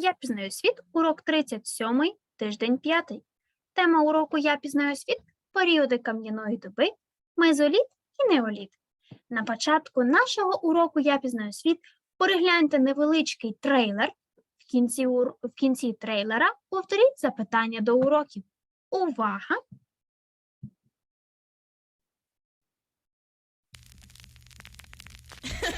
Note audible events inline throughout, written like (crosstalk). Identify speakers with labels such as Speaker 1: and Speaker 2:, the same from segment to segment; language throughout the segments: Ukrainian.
Speaker 1: Я пізнаю світ, урок 37, тиждень 5. Тема уроку Я пізнаю світ періоди кам'яної доби, мезоліт і неоліт. На початку нашого уроку Я пізнаю світ перегляньте невеличкий трейлер. В кінці, ур- в кінці трейлера повторіть запитання до уроків. Увага! (laughs)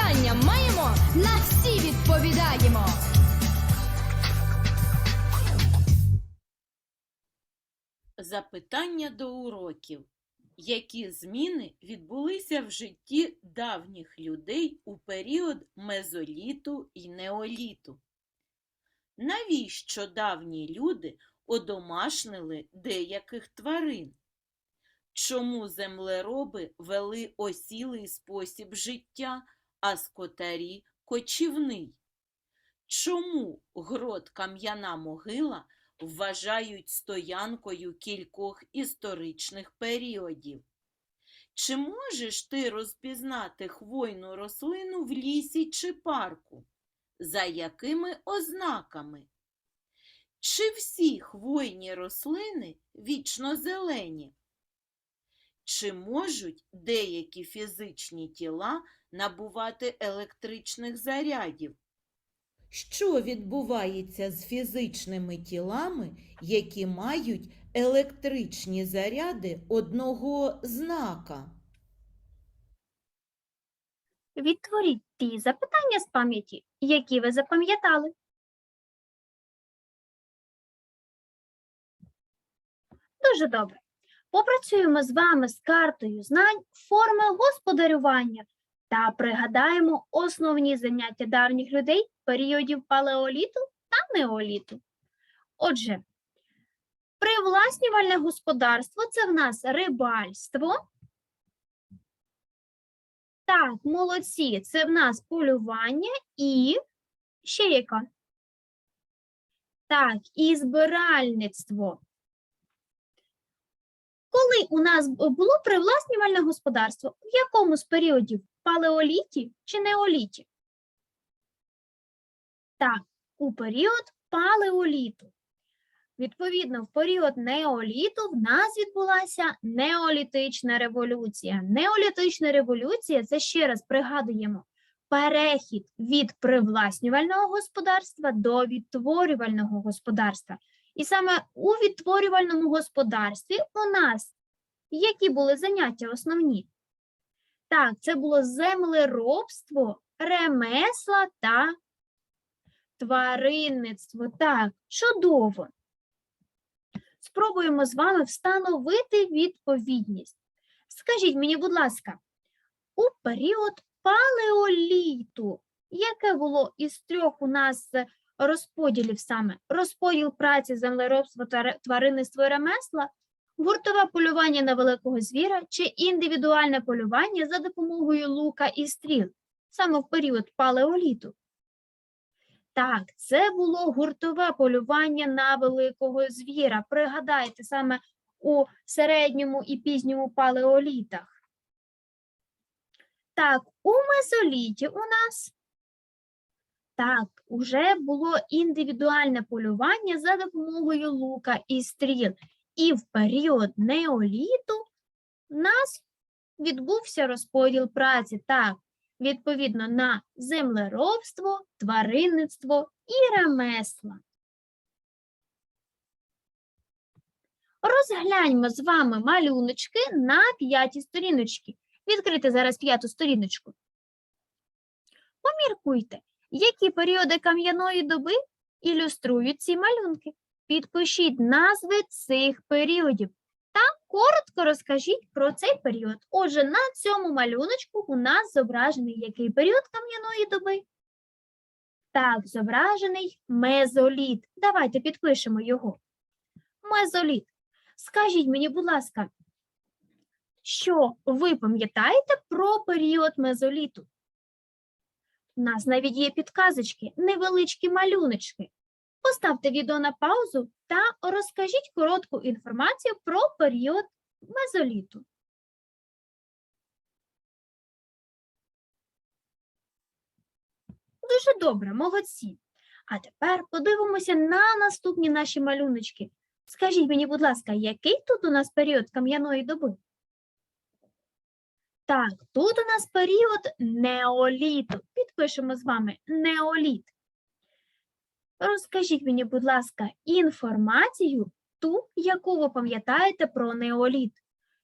Speaker 2: Запитання маємо, на всі відповідаємо.
Speaker 3: Запитання до уроків. Які зміни відбулися в житті давніх людей у період мезоліту і неоліту? Навіщо давні люди одомашнили деяких тварин? Чому землероби вели осілий спосіб життя, а скотарі кочівний? Чому грот Кам'яна могила вважають стоянкою кількох історичних періодів. Чи можеш ти розпізнати хвойну рослину в лісі чи парку? За якими ознаками? Чи всі хвойні рослини вічно зелені? Чи можуть деякі фізичні тіла набувати електричних зарядів? Що відбувається з фізичними тілами, які мають електричні заряди одного знака?
Speaker 1: Відтворіть ті запитання з пам'яті, які ви запам'ятали. Дуже добре. Попрацюємо з вами з картою знань форми господарювання та пригадаємо основні заняття давніх людей періодів палеоліту та неоліту. Отже, привласнювальне господарство це в нас рибальство. Так, молодці, це в нас полювання і ще яка? Так, і збиральництво. Коли у нас було привласнювальне господарство, в якому з періодів? Палеоліті чи неоліті? Так, у період палеоліту. Відповідно, в період неоліту в нас відбулася неолітична революція. Неолітична революція це ще раз пригадуємо перехід від привласнювального господарства до відтворювального господарства. І саме у відтворювальному господарстві у нас які були заняття основні? Так, це було землеробство, ремесла та тваринництво. Так, чудово. Спробуємо з вами встановити відповідність. Скажіть мені, будь ласка, у період палеоліту, яке було із трьох у нас розподілів саме? Розподіл праці, землеробства, твари- тваринництва і ремесла, гуртове полювання на великого звіра чи індивідуальне полювання за допомогою лука і стріл, саме в період палеоліту. Так, це було гуртове полювання на великого звіра. Пригадайте саме у середньому і пізньому палеолітах. Так, у мезоліті у нас так, уже було індивідуальне полювання за допомогою лука і стріл. І в період неоліту в нас відбувся розподіл праці. Так, відповідно на землеробство, тваринництво і ремесла. Розгляньмо з вами малюночки на п'ятій сторіночці. Відкрити зараз п'яту сторіночку. Поміркуйте, які періоди кам'яної доби ілюструють ці малюнки. Підпишіть назви цих періодів та коротко розкажіть про цей період. Отже, на цьому малюночку у нас зображений який період кам'яної доби? Так, зображений мезоліт. Давайте підпишемо його. Мезоліт. Скажіть мені, будь ласка, що ви пам'ятаєте про період мезоліту? У нас навіть є підказочки, невеличкі малюночки. Поставте відео на паузу та розкажіть коротку інформацію про період мезоліту. Дуже добре, молодці. А тепер подивимося на наступні наші малюночки. Скажіть мені, будь ласка, який тут у нас період кам'яної доби? Так, тут у нас період неоліту. Підпишемо з вами неоліт. Розкажіть мені, будь ласка, інформацію, ту, яку ви пам'ятаєте про неоліт.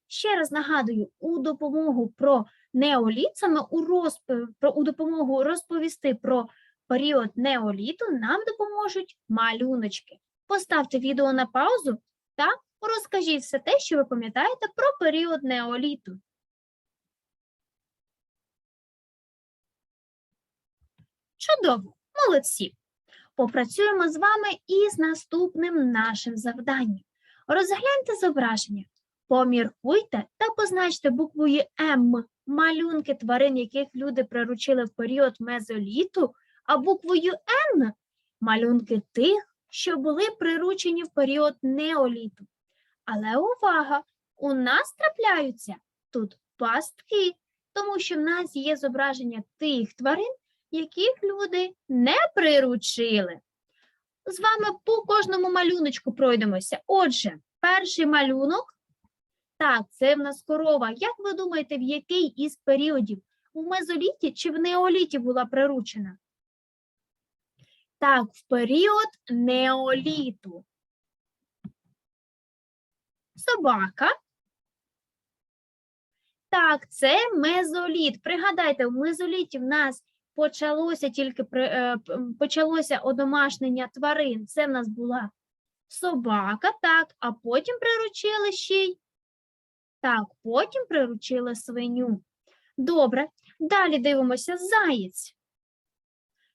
Speaker 1: Ще раз нагадую, у допомогу про неоліт, саме у, розпов... про, у допомогу розповісти про період неоліту, нам допоможуть малюночки. Поставте відео на паузу та розкажіть все те, що ви пам'ятаєте про період неоліту. Чудово, молодці! Попрацюємо з вами із наступним нашим завданням. Розгляньте зображення, поміркуйте та позначте буквою М малюнки тварин, яких люди приручили в період мезоліту, а буквою Н малюнки тих, що були приручені в період неоліту. Але увага! У нас трапляються тут пастки, тому що в нас є зображення тих тварин, яких люди не приручили. З вами по кожному малюночку пройдемося. Отже, перший малюнок. Так, це в нас корова. Як ви думаєте, в який із періодів? У мезоліті чи в неоліті була приручена? Так, в період неоліту. Собака. Так, це мезоліт. Пригадайте, в мезоліті в нас почалося тільки е, почалося одомашнення тварин. Це в нас була собака, так, а потім приручили ще й. Так, потім приручили свиню. Добре, далі дивимося заєць.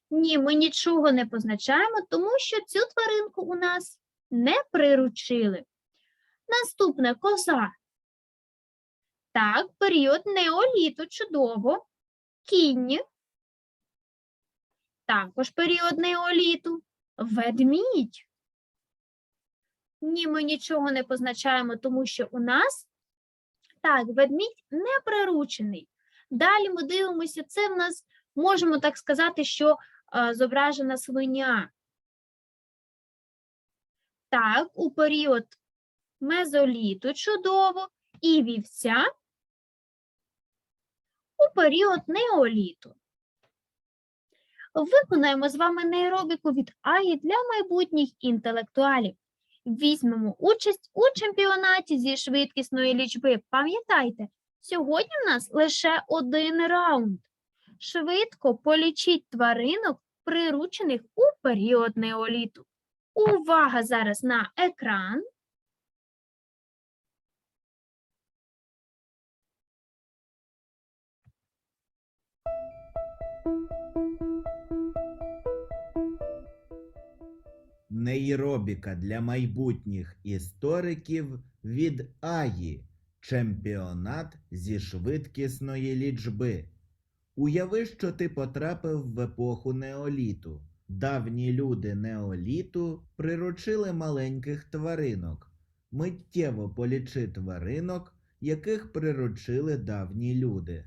Speaker 1: Ні, ми нічого не позначаємо, тому що цю тваринку у нас не приручили. Наступне коза. Так, період неоліту, чудово. Кінь. Також період неоліту. Ведмідь. Ні, ми нічого не позначаємо, тому що у нас так, ведмідь не приручений. Далі ми дивимося, це в нас, можемо так сказати, що е, зображена свиня. Так, у період мезоліту чудово, і вівця у період неоліту. Виконаємо з вами нейробіку від АІ для майбутніх інтелектуалів. Візьмемо участь у чемпіонаті зі швидкісної лічби. Пам'ятайте, сьогодні в нас лише один раунд. Швидко полічіть тваринок, приручених у період неоліту. Увага зараз на екран.
Speaker 4: Нейробіка для майбутніх істориків від Аї. Чемпіонат зі швидкісної лічби. Уяви, що ти потрапив в епоху неоліту. Давні люди неоліту приручили маленьких тваринок. Миттєво полічи тваринок, яких приручили давні люди.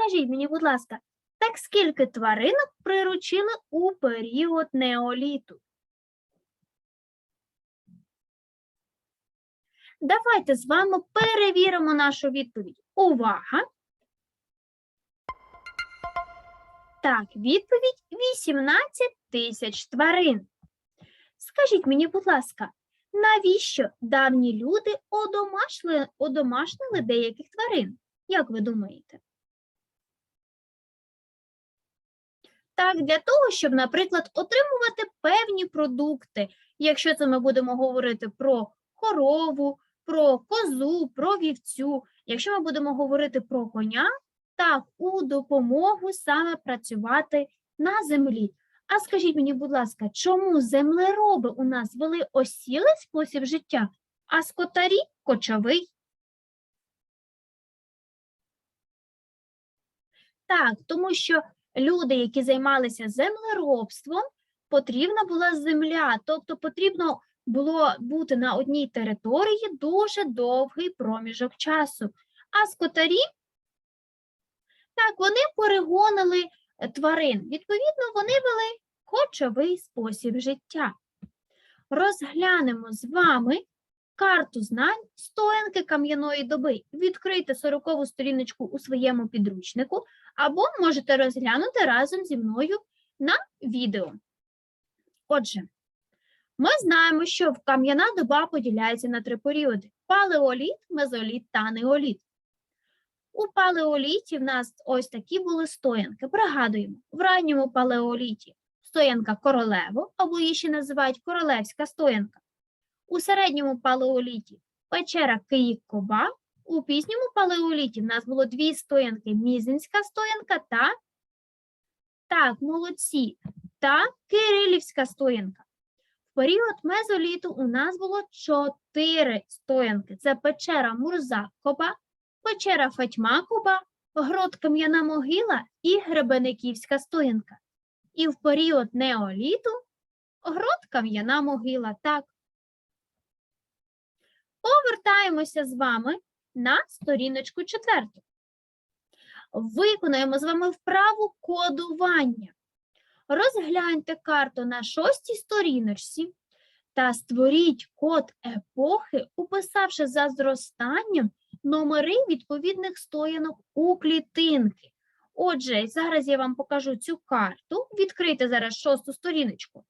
Speaker 1: Скажіть мені, будь ласка, Так скільки тваринок приручили у період неоліту? Давайте з вами перевіримо нашу відповідь. Увага! Так, відповідь 18 тисяч тварин. Скажіть мені, будь ласка, навіщо давні люди одомашли, одомашнили деяких тварин? Як ви думаєте? Так, для того, щоб, наприклад, отримувати певні продукти, якщо це ми будемо говорити про корову, про козу, про вівцю, якщо ми будемо говорити про коня, так, у допомогу саме працювати на землі. А скажіть мені, будь ласка, чому землероби у нас вели осілий спосіб життя, а скотарі кочовий? Так, тому що люди, які займалися землеробством, потрібна була земля, тобто потрібно було бути на одній території дуже довгий проміжок часу. А скотарі, так, вони перегонили е, тварин. Відповідно, вони вели кочовий спосіб життя. Розглянемо з вами карту знань стоянки кам'яної доби. Відкрийте 40-ву сторіночку у своєму підручнику, або можете розглянути разом зі мною на відео. Отже, ми знаємо, що кам'яна доба поділяється на три періоди: палеоліт, мезоліт та неоліт. У палеоліті в нас ось такі були стоянки. Пригадуємо, в ранньому палеоліті стоянка королево, або її ще називають королевська стоянка. У середньому палеоліті печера Київ-Коба. У пізньому палеоліті в нас було дві стоянки: Мізинська стоянка та так, молодці, та Кирилівська стоянка. В період мезоліту у нас було чотири стоянки: це печера Мурзак-Коба, печера Фатьма-Коба, грот Кам'яна могила і Гребениківська стоянка. І в період неоліту грот Кам'яна могила. Так. Повертаємося з вами на сторіночку четверту. Виконуємо з вами вправу кодування. Розгляньте карту на шостій сторіночці та створіть код епохи, уписавши за зростанням номери відповідних стоянок у клітинки. Отже, зараз я вам покажу цю карту. Відкрийте зараз шосту сторіночку.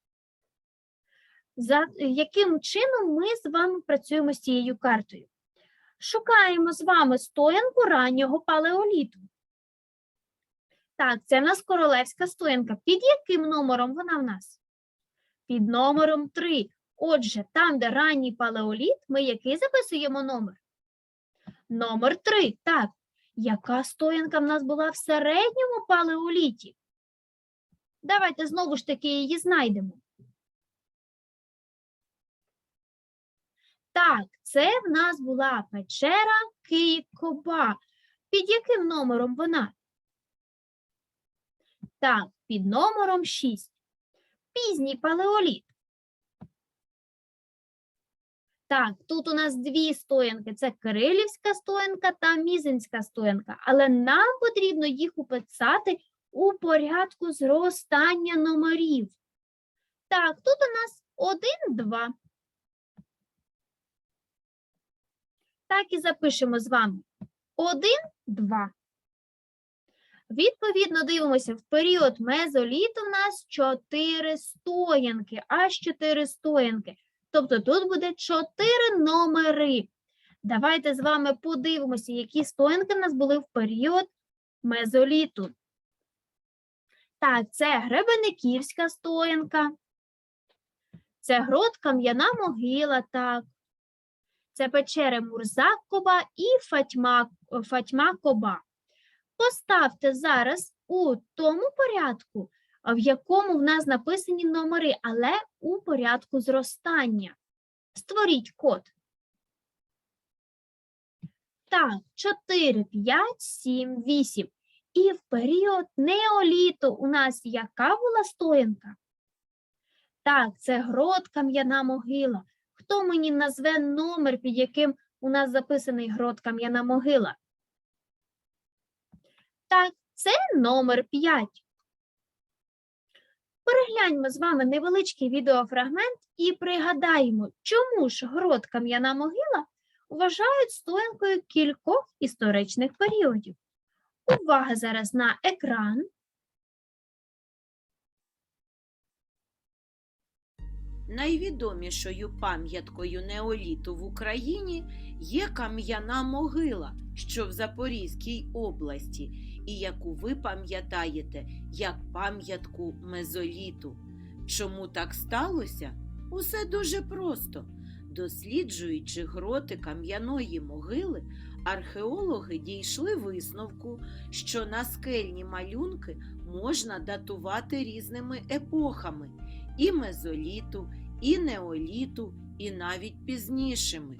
Speaker 1: За яким чином ми з вами працюємо з цією картою? Шукаємо з вами стоянку раннього палеоліту. Так, це в нас королевська стоянка. Під яким номером вона в нас? Під номером 3. Отже, там, де ранній палеоліт, ми який записуємо номер? Номер 3. Так. Яка стоянка в нас була в середньому палеоліті? Давайте знову ж таки її знайдемо. Так, це в нас була печера Київ-Коба. Під яким номером вона? Так, під номером 6. Пізній палеоліт. Так, тут у нас дві стоянки: це Кирилівська стоянка та Мізинська стоянка. Але нам потрібно їх уписати у порядку зростання номерів. Так, тут у нас 1, 2. Так і запишемо з вами. 1, 2. Відповідно, дивимося, в період мезоліту в нас 4 стоянки, аж 4 стоянки. Тобто тут буде 4 номери. Давайте з вами подивимося, які стоянки в нас були в період мезоліту. Так, це Гребениківська стоянка. Це грот Кам'яна могила, так. Це печери Мурзак-Коба і Фатьма, Фатьма-Коба. Поставте зараз у тому порядку, в якому в нас написані номери, але у порядку зростання. Створіть код. Так, 4, 5, 7, 8. І в період неоліту у нас яка була стоянка? Так, це грот Кам'яна могила. Хто мені назве номер, під яким у нас записаний грот Кам'яна могила? Так, Це номер 5. Перегляньмо з вами невеличкий відеофрагмент і пригадаємо, чому ж грот Кам'яна могила вважають стоянкою кількох історичних періодів. Увага зараз на екран.
Speaker 3: Найвідомішою пам'яткою неоліту в Україні є кам'яна могила, що в Запорізькій області, і яку ви пам'ятаєте як пам'ятку мезоліту. Чому так сталося? Усе дуже просто. Досліджуючи гроти кам'яної могили, археологи дійшли висновку, що наскельні малюнки можна датувати різними епохами і мезоліту, і неоліту, і навіть пізнішими.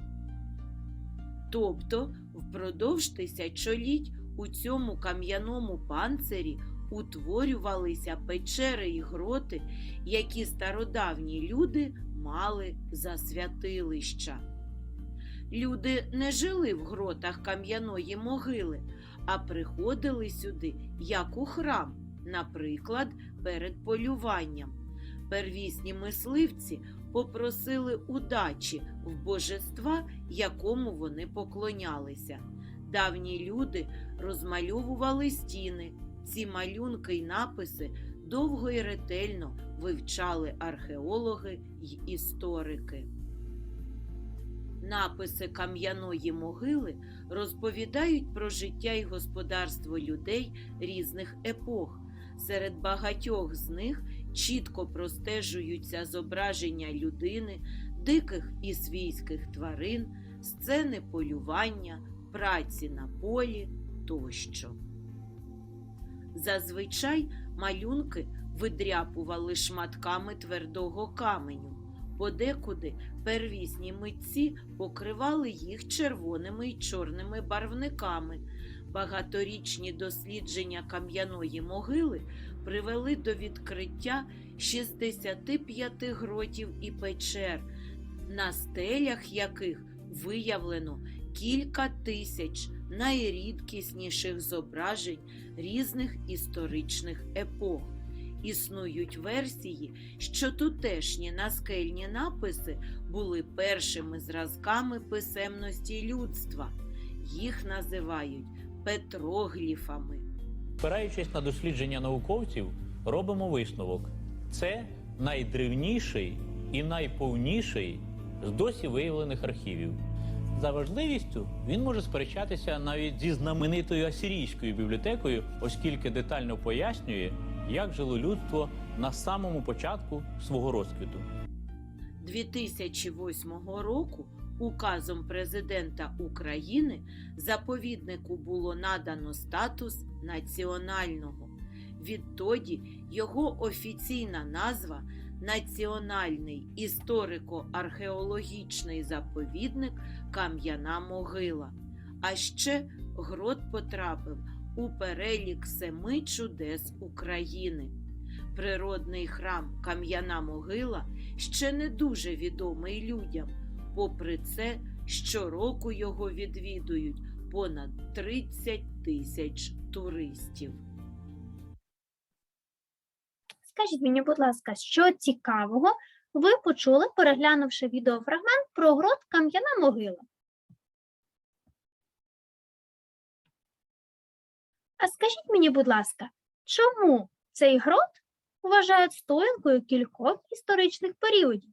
Speaker 3: Тобто, впродовж тисячоліть у цьому кам'яному панцирі утворювалися печери і гроти, які стародавні люди мали за святилища. Люди не жили в гротах кам'яної могили, а приходили сюди як у храм, наприклад, перед полюванням. Первісні мисливці попросили удачі в божества, якому вони поклонялися. Давні люди розмальовували стіни. Ці малюнки й написи довго і ретельно вивчали археологи й історики. Написи кам'яної могили розповідають про життя і господарство людей різних епох. Серед багатьох з них чітко простежуються зображення людини, диких і свійських тварин, сцени полювання, праці на полі тощо. Зазвичай малюнки видряпували шматками твердого каменю. Подекуди первісні митці покривали їх червоними й чорними барвниками. Багаторічні дослідження кам'яної могили привели до відкриття 65 гротів і печер, на стелях яких виявлено кілька тисяч найрідкісніших зображень різних історичних епох. Існують версії, що тутешні наскельні написи були першими зразками писемності людства. Їх називають петрогліфами.
Speaker 5: Спираючись на дослідження науковців, робимо висновок: це найдревніший і найповніший з досі виявлених архівів. За важливістю він може сперечатися навіть зі знаменитою асирійською бібліотекою, оскільки детально пояснює, як жило людство на самому початку свого розквіту.
Speaker 3: 2008 року указом президента України заповіднику було надано статус національного. Відтоді його офіційна назва Національний історико-археологічний заповідник Кам'яна могила. А ще грот потрапив у перелік семи чудес України. Природний храм Кам'яна могила ще не дуже відомий людям. Попри це, щороку його відвідують понад 30 тисяч туристів.
Speaker 1: Скажіть мені, будь ласка, що цікавого ви почули, переглянувши відеофрагмент про грот Кам'яна могила? А скажіть мені, будь ласка, чому цей грот вважають стоянкою кількох історичних періодів?